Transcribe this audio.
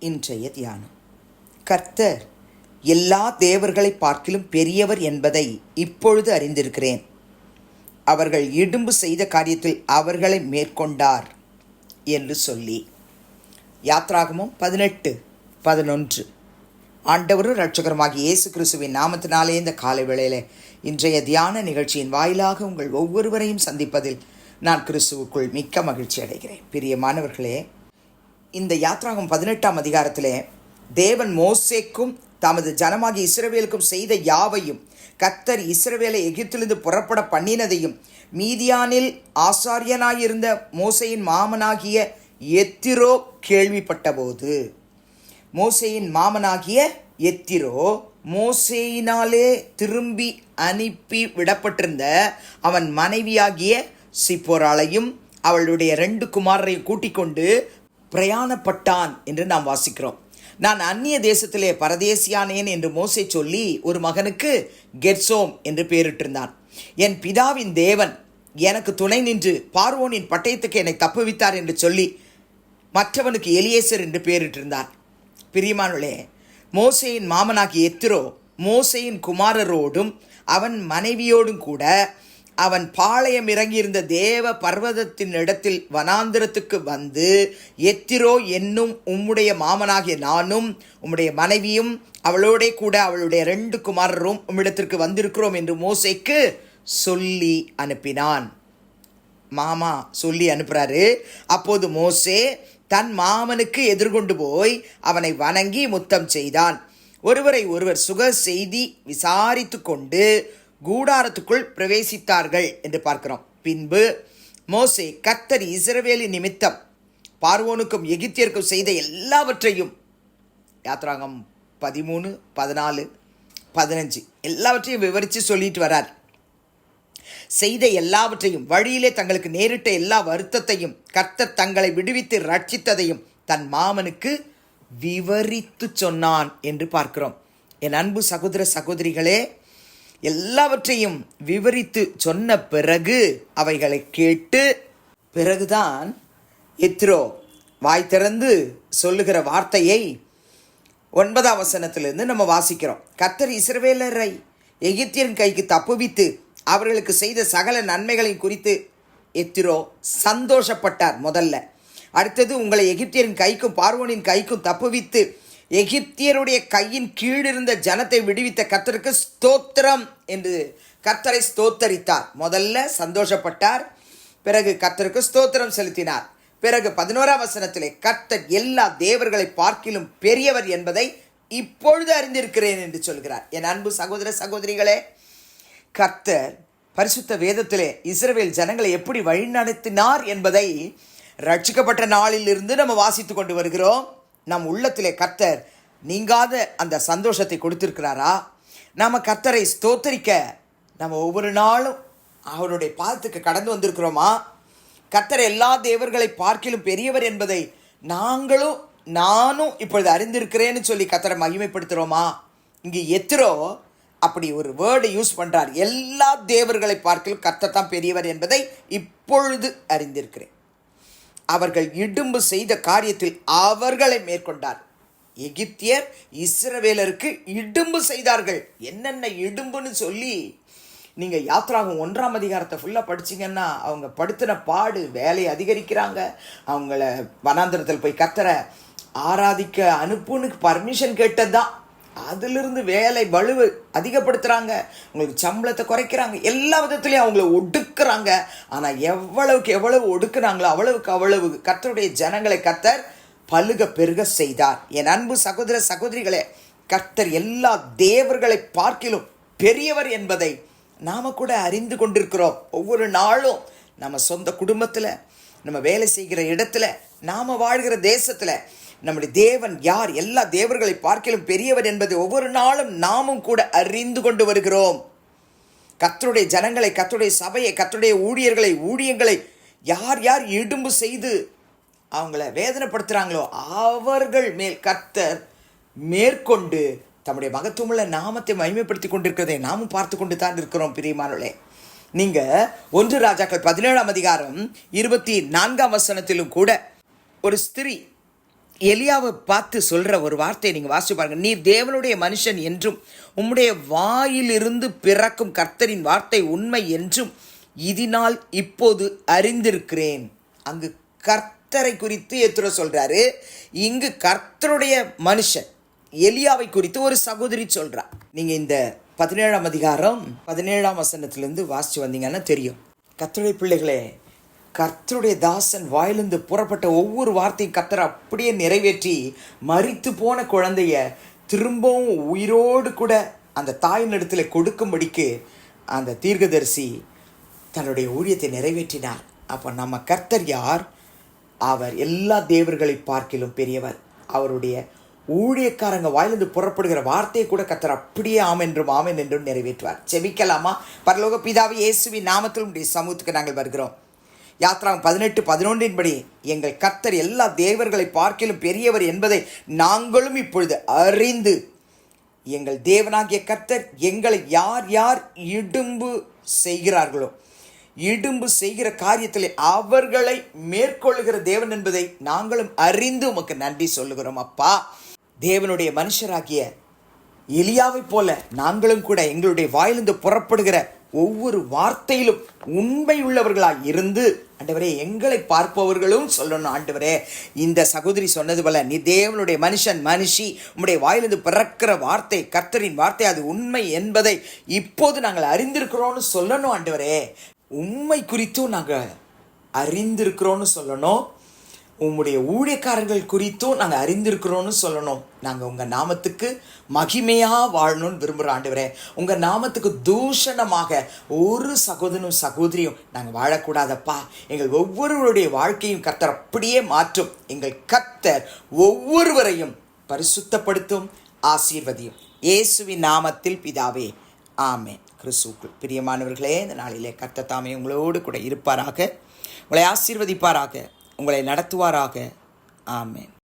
இன்றைய தியானம். கர்த்தர் எல்லா தேவர்களை பார்க்கிலும் பெரியவர் என்பதை இப்பொழுது அறிந்திருக்கிறேன். அவர்கள் இடும்பு செய்த காரியத்தில் அவர்களை மேற்கொண்டார் என்று சொல்லி. யாத்ராகமும் பதினெட்டு பதினொன்று. ஆண்டவரும் ரட்சகருமாகிய இயேசு கிறிஸ்துவின் நாமத்தினாலே இந்த காலை வேளையிலே இன்றைய தியான நிகழ்ச்சியின் வாயிலாக உங்கள் ஒவ்வொருவரையும் சந்திப்பதில் நான் கிறிஸ்துவுக்குள் மிக்க மகிழ்ச்சி அடைகிறேன். பிரியமானவர்களே இந்த யாத்ராகம் பதினெட்டாம் அதிகாரத்திலே தேவன் மோசேக்கும் தமது ஜனமாகிய இஸ்ரவேலுக்கும் செய்த யாவையும் கத்தர் இஸ்ரவேலை எகிப்திலிருந்து புறப்பட பண்ணினதையும் மீதியானில் ஆசாரியனாயிருந்த மோசையின் மாமனாகிய எத்திரோ கேள்விப்பட்டபோது. மோசையின் மாமனாகிய எத்திரோ மோசேயினாலே திரும்பி அனுப்பி விடப்பட்டிருந்த அவன் மனைவியாகிய சிப்போராளையும் அவளுடைய ரெண்டு குமாரரையும் கூட்டிக் கொண்டு பிரயாணப்பட்டான் என்று நாம் வாசிக்கிறோம். நான் அந்நிய தேசத்திலே பரதேசியானேன் என்று மோசை சொல்லி ஒரு மகனுக்கு கெர்சோம் என்று பெயரிட்டிருந்தான். என் பிதாவின் தேவன் எனக்கு துணை நின்று பார்வோனின் பட்டயத்துக்கு என்னை தப்புவித்தார் என்று சொல்லி மற்றவனுக்கு எலியேசர் என்று பெயரிட்டிருந்தார். பிரியமானுளே மோசையின் மாமனாகி எத்திரோ மோசையின் குமாரரோடும் அவன் மனைவியோடும் கூட அவன் பாளையம் இறங்கியிருந்த தேவ பர்வதத்தின் இடத்தில் வனாந்திரத்துக்கு வந்து எத்திரோ என்னும் உம்முடைய மாமனாகிய நானும் உம்முடைய மனைவியும் அவளோடே கூட அவளுடைய ரெண்டு குமாரரும் உம்மிடத்திற்கு வந்திருக்கிறோம் என்று மோசைக்கு சொல்லி அனுப்பினான். மாமா சொல்லி அனுப்புறாரு. அப்போது மோசே தன் மாமனுக்கு எதிர்கொண்டு போய் அவனை வணங்கி முத்தம் செய்தான். ஒருவரை ஒருவர் சுக செய்தி விசாரித்து கொண்டு கூடாரத்துக்குள் பிரவேசித்தார்கள் என்று பார்க்கிறோம். பின்பு மோசே கர்த்தர் இஸ்ரவேலி நிமித்தம் பார்வோனுக்கும் எகிப்தியருக்கும் செய்த எல்லாவற்றையும் யாத்ராங்கம் பதிமூணு பதினாலு பதினஞ்சு எல்லாவற்றையும் விவரித்து சொல்லிட்டு வரார். செய்த எல்லாவற்றையும் வழியிலே தங்களுக்கு நேரிட்ட எல்லா வருத்தத்தையும் கர்த்தர் தங்களை விடுவித்து ரட்சித்ததையும் தன் மாமனுக்கு விவரித்து சொன்னான் என்று பார்க்கிறோம். என் அன்பு சகோதர சகோதரிகளே எல்லாவற்றையும் விவரித்து சொன்ன பிறகு அவைகளை கேட்டு பிறகுதான் எத்ரோ வாய் திறந்து சொல்லுகிற வார்த்தையை ஒன்பதாம் வசனத்திலிருந்து நம்ம வாசிக்கிறோம். கத்தர் இஸ்ரவேலரை எகிப்தியன் கைக்கு தப்புவித்து அவர்களுக்கு செய்த சகல நன்மைகளையும் குறித்து எத்திரோ சந்தோஷப்பட்டார் முதல்ல. அடுத்தது உங்களை எகிப்தியரின் கைக்கும் பார்வோனின் கைக்கும் தப்புவித்து எகிப்தியருடைய கையின் கீழிருந்த ஜனத்தை விடுவித்த கர்த்தருக்கு ஸ்தோத்திரம் என்று கர்த்தரை ஸ்தோத்தரித்தார். முதல்ல சந்தோஷப்பட்டார் பிறகு கர்த்தருக்கு ஸ்தோத்திரம் செலுத்தினார். பிறகு பதினோராம் வசனத்திலே கர்த்தர் எல்லா தேவர்களை பார்க்கிலும் பெரியவர் என்பதை இப்பொழுது அறிந்திருக்கிறேன் என்று சொல்கிறார். என் அன்பு சகோதர சகோதரிகளே கர்த்தர் பரிசுத்த வேதத்திலே இஸ்ரேல் ஜனங்களை எப்படி வழிநடத்தினார் என்பதை ரட்சிக்கப்பட்ட நாளிலிருந்து நம்ம வாசித்து கொண்டு வருகிறோம். நம் உள்ளத்திலே கர்த்தர் நீங்காத அந்த சந்தோஷத்தை கொடுத்திருக்கிறாரா? நாம் கர்த்தரை ஸ்தோத்தரிக்க நம்ம ஒவ்வொரு நாளும் அவருடைய பாதத்துக்கு கடந்து வந்திருக்கிறோமா? கர்த்தர் எல்லா தேவர்களை பார்க்கிலும் பெரியவர் என்பதை நாங்களும் நானும் இப்பொழுது அறிந்திருக்கிறேன்னு சொல்லி கர்த்தரை மகிமைப்படுத்துகிறோமா இங்கே எத்திரோ அப்படி ஒரு வேர்டு யூஸ் பண்ணுறார் எல்லா தேவர்களை பார்க்கிலும் கர்த்தர் தான் பெரியவர் என்பதை இப்பொழுது அறிந்திருக்கிறேன். அவர்கள் இடும்பு செய்த காரியத்தில் அவர்களை மேற்கொண்டார். எகிப்தியர் இஸ்ரவேலருக்கு இடும்பு செய்தார்கள். என்னென்ன இடும்புன்னு சொல்லி நீங்கள் யாத்ராகும் ஒன்றாம் அதிகாரத்தை ஃபுல்லாக படிச்சீங்கன்னா அவங்க படுத்தின பாடு வேலையை அதிகரிக்கிறாங்க. அவங்கள வனாந்திரத்தில் போய் கத்துற ஆராதிக்க அனுப்புன்னு பர்மிஷன் கேட்டது தான் அதிலிருந்து வேலை வலுவு அதிகப்படுத்துகிறாங்க உங்களுக்கு சம்பளத்தை குறைக்கிறாங்க. எல்லா விதத்துலையும் அவங்கள ஒடுக்குறாங்க. ஆனால் எவ்வளவுக்கு எவ்வளவு ஒடுக்குறாங்களோ அவ்வளவுக்கு அவ்வளவு கத்தருடைய ஜனங்களை கத்தர் பழுக பெருக செய்தார். என் அன்பு சகோதர சகோதரிகளே கர்த்தர் எல்லா தேவர்களை பார்க்கிலும் பெரியவர் என்பதை நாம் கூட அறிந்து கொண்டிருக்கிறோம். ஒவ்வொரு நாளும் நம்ம சொந்த குடும்பத்தில் நம்ம வேலை செய்கிற இடத்துல நாம் வாழ்கிற தேசத்தில் நம்முடைய தேவன் யார்? எல்லா தேவர்களை பார்க்கிலும் பெரியவர் என்பதை ஒவ்வொரு நாளும் நாமும் கூட அறிந்து கொண்டு வருகிறோம். கத்தருடைய ஜனங்களை கத்தருடைய சபையை கத்தருடைய ஊழியர்களை ஊழியங்களை யார் யார் இடும்பு செய்து அவங்கள வேதனைப்படுத்துகிறாங்களோ அவர்கள் மேல் கர்த்தர் மேற்கொண்டு தம்முடைய மகத்துவமுள்ள நாமத்தை மகிமைப்படுத்தி கொண்டிருக்கிறதை நாமும் பார்த்து கொண்டு தான் இருக்கிறோம் பிரியமானே நீங்கள் ஒன்று ராஜாக்கள் பதினேழாம் அதிகாரம் இருபத்தி நான்காம் வசனத்திலும் கூட ஒரு ஸ்திரீ எலியாவை பார்த்து சொல்கிற ஒரு வார்த்தையை நீங்கள் வாசிச்சு பாருங்க. நீ தேவனுடைய மனுஷன் என்றும் உம்முடைய வாயிலிருந்து பிறக்கும் கர்த்தரின் வார்த்தை உண்மை என்றும் இதனால் இப்போது அறிந்திருக்கிறேன். அங்கு கர்த்தரை குறித்து எத்துற சொல்கிறாரு இங்கு கர்த்தருடைய மனுஷன் எலியாவை குறித்து ஒரு சகோதரி சொல்கிறார் நீங்கள் இந்த பதினேழாம் அதிகாரம் பதினேழாம் வசனத்திலேருந்து வாசித்து வந்தீங்கன்னா தெரியும். கர்த்தருடைய பிள்ளைகளே கர்த்தருடைய தாசன் வாயிலிருந்து புறப்பட்ட ஒவ்வொரு வார்த்தையும் கர்த்தர் அப்படியே நிறைவேற்றி மறித்து போன குழந்தைய திரும்பவும் உயிரோடு கூட அந்த தாயின் இடத்துல கொடுக்கும்படிக்கு அந்த தீர்க்கதரிசி தன்னுடைய ஊழியத்தை நிறைவேற்றினார். அப்போ நம்ம கர்த்தர் யார்? அவர் எல்லா தேவர்களை பார்க்கிலும் பெரியவர். அவருடைய ஊழியக்காரங்க வாயிலிருந்து புறப்படுகிற வார்த்தையை கூட கத்தர் அப்படியே ஆம் என்றும் ஆமென் என்றும் நிறைவேற்றுவார். செபிக்கலாமா பரலோக பிதாவை இயேசுவின் நாமத்தில் உடைய சமூகத்துக்கு நாங்கள் வருகிறோம். யாத்ராம் பதினெட்டு பதினொன்றின்படி எங்கள் கர்த்தர் எல்லா தேவர்களை பார்க்கிலும் பெரியவர் என்பதை நாங்களும் இப்பொழுது அறிந்து எங்கள் தேவனாகிய கர்த்தர் எங்களை யார் யார் இடும்பு செய்கிறார்களோ இடும்பு செய்கிற காரியத்தில் அவர்களை மேற்கொள்ளுகிற தேவன் என்பதை நாங்களும் அறிந்து உமக்கு நன்றி சொல்லுகிறோம் அப்பா. தேவனுடைய மனுஷராகிய எலியாவைப் போல நாங்களும் கூட எங்களுடைய வாயிலிருந்து புறப்படுகிற ஒவ்வொரு வார்த்தையிலும் உண்மை உள்ளவர்களாக இருந்து ஆண்டவரே எங்களை பார்ப்பவர்களும் சொல்லணும் ஆண்டவரே. இந்த சகோதரி சொன்னது போல நீ தேவனுடைய மனுஷன் மனுஷி உம்முடைய வாயிலிருந்து பிறக்கிற வார்த்தை கர்த்தரின் வார்த்தை அது உண்மை என்பதை இப்போது நாங்கள் அறிந்திருக்கிறோம்னு சொல்லணும் ஆண்டவரே. உண்மை குறித்தும் நாங்கள் அறிந்திருக்கிறோன்னு சொல்லணும். உம்முடைய ஊழியக்காரர்கள் குறித்தும் நாங்கள் அறிந்திருக்கிறோன்னு சொல்லணும். நாங்கள் உங்கள் நாமத்துக்கு மகிமையாக வாழணும்னு விரும்புகிற ஆண்டவரே. உங்கள் நாமத்துக்கு தூஷணமாக ஒரு சகோதரனும் சகோதரியும் நாங்கள் வாழக்கூடாதப்பா. எங்கள் ஒவ்வொருவருடைய வாழ்க்கையும் கத்தர் அப்படியே மாற்றும். எங்கள் கத்தர் ஒவ்வொருவரையும் பரிசுத்தப்படுத்தும் ஆசீர்வதியும். இயேசுவின் நாமத்தில் பிதாவே ஆமே கிறிஸ்துக்குள் பிரியமானவர்களே இந்த நாளிலே கர்த்தர் தாமே உங்களோடு கூட இருப்பாராக. உங்களை ஆசீர்வதிப்பாராக. உங்களை நடத்துவாராக. ஆமேன்.